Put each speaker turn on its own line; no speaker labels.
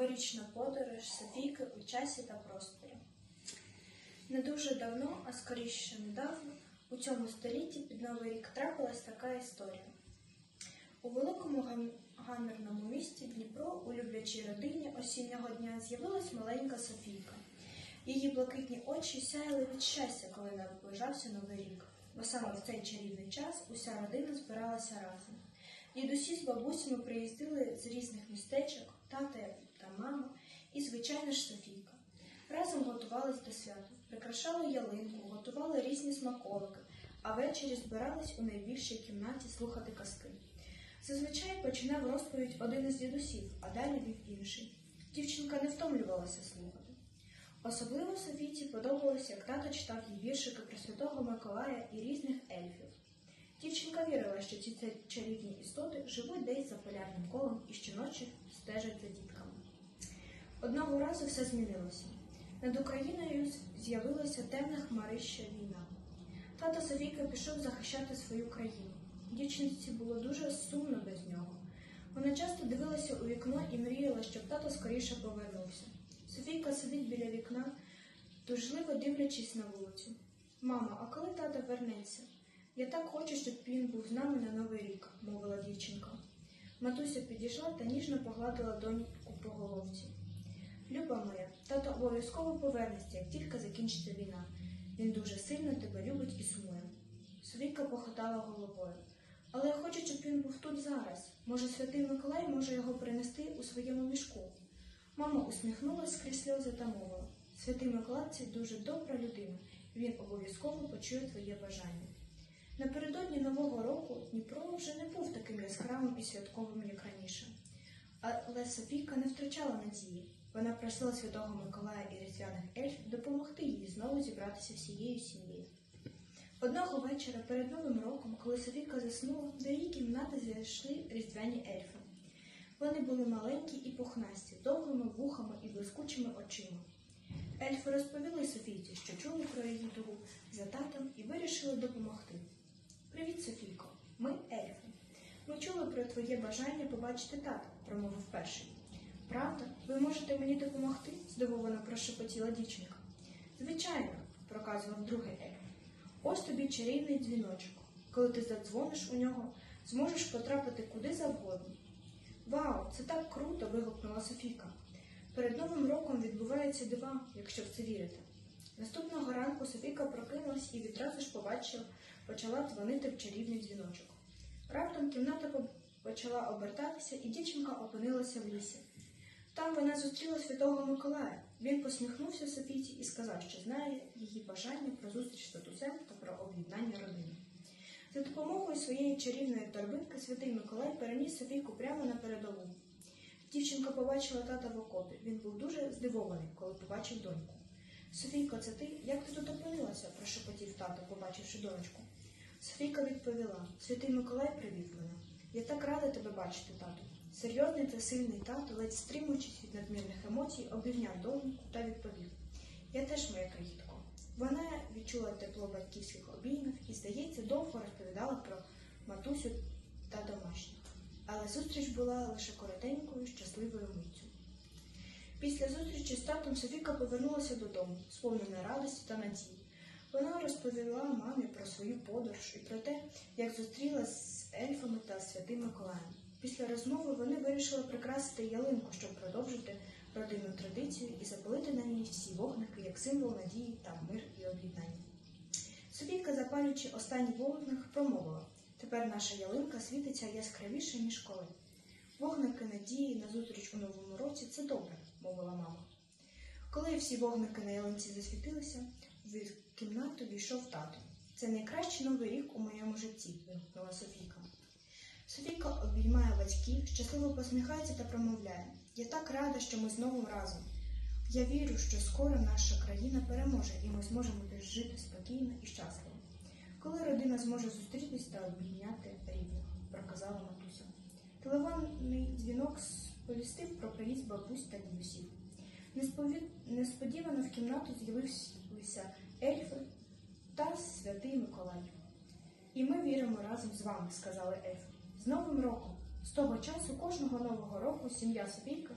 Новорічна подорож Софійки у часі та просторі. Не дуже давно, а скоріше недавно, у цьому столітті під Новий рік трапилась така історія. У великому гам- гамірному місті Дніпро у люблячій родині осіннього дня з'явилась маленька Софійка. Її блакитні очі сяяли від щастя, коли наближався Новий рік, бо саме в цей чарівний час уся родина збиралася разом. Дідусі з бабусями приїздили з різних містечок, тата і, звичайно ж, Софійка. Разом готувались до свята, прикрашали ялинку, готували різні смаколики, а ввечері збирались у найбільшій кімнаті слухати казки. Зазвичай починав розповідь один із дідусів, а далі вів інший. Дівчинка не втомлювалася слухати. Особливо Софійці подобалося, як тато читав їй віршики про Святого Миколая і різних ельфів. Дівчинка вірила, що ці чарівні істоти живуть десь за полярним колом і щоночі стежать за дітками. Одного разу все змінилося. Над Україною з'явилася темна хмарища війна. Тато Софійка пішов захищати свою країну. Дівчинці було дуже сумно без нього. Вона часто дивилася у вікно і мріяла, щоб тато скоріше повернувся. Софійка сидить біля вікна, тужливо дивлячись на вулицю. Мамо, а коли тато вернеться? Я так хочу, щоб він був з нами на Новий рік, мовила дівчинка. Матуся підійшла та ніжно погладила доньку по головці. Люба моя, тато обов'язково повернеться, як тільки закінчиться війна. Він дуже сильно тебе любить і сумує. Софійка похитала головою. Але я хочу, щоб він був тут зараз. Може, святий Миколай може його принести у своєму мішку. Мама усміхнулася скрізь сльози та мовила. Святий Миколай це дуже добра людина, він обов'язково почує твоє бажання. Напередодні Нового року Дніпро вже не був таким яскравим і святковим, як раніше. Але Софійка не втрачала надії. Вона просила святого Миколая і різдвяних ельфів допомогти їй знову зібратися всією сім'єю. Одного вечора перед Новим роком, коли Софійка заснула, до її кімнати зайшли різдвяні ельфи. Вони були маленькі і пухнасті, довгими вухами і блискучими очима. Ельфи розповіли Софійці, що чули про її тугу за татом і вирішили допомогти. Привіт, Софійко, ми ельфи. Ми чули про твоє бажання побачити тата, промовив перший. Правда, ви можете мені допомогти? здивовано прошепотіла дівчинка. Звичайно, проказував другий ельф. Ось тобі чарівний дзвіночок. Коли ти задзвониш у нього, зможеш потрапити куди завгодно. Вау, це так круто! вигукнула Софійка. Перед Новим роком відбуваються дива, якщо в це вірити. Наступного ранку Софійка прокинулась і відразу ж побачила, почала дзвонити в чарівний дзвіночок. Раптом кімната почала обертатися, і дівчинка опинилася в лісі. Там вона зустріла святого Миколая. Він посміхнувся Софійці і сказав, що знає її бажання про зустріч з татусем та про об'єднання родини. За допомогою своєї чарівної торбинки святий Миколай переніс Софійку прямо на передову. Дівчинка побачила тата в окопі. Він був дуже здивований, коли побачив доньку. Софійко, це ти? Як ти тут опинилася? прошепотів тато, побачивши донечку. Софійка відповіла: Святий Миколай привів мене. Я так рада тебе бачити, тату. Серйозний та сильний тато, ледь стримуючись від надмірних емоцій, обійняв доньку та відповів: Я теж моя крихітко. Вона відчула тепло батьківських обіймів і, здається, довго розповідала про матусю та домашніх. Але зустріч була лише коротенькою, щасливою миттю. Після зустрічі з татом Софіка повернулася додому, сповнена радості та надії. Вона розповіла мамі про свою подорож і про те, як зустрілася з ельфами та святим Миколаєм. Після розмови вони вирішили прикрасити ялинку, щоб продовжити родинну традицію і запалити на ній всі вогники як символ надії та мир і об'єднання. Софійка, запалюючи останній вогник, промовила: тепер наша ялинка світиться яскравіше, ніж коли. Вогники надії на зустріч у новому році це добре, мовила мама. Коли всі вогники на ялинці засвітилися, в кімнату війшов тато. Це найкращий новий рік у моєму житті, вигукнула Софійка. Софійка обіймає батьків, щасливо посміхається та промовляє: Я так рада, що ми знову разом. Я вірю, що скоро наша країна переможе і ми зможемо жити спокійно і щасливо. Коли родина зможе зустрітись та обійняти рідних, проказала матуся. Телефонний дзвінок сповістив про приїзд бабусь та дідусів. Несподівано в кімнату з'явилися ельфи та святий Миколай. І ми віримо разом з вами, сказали ельфи. З Новим роком! З того часу кожного нового року сім'я Софійка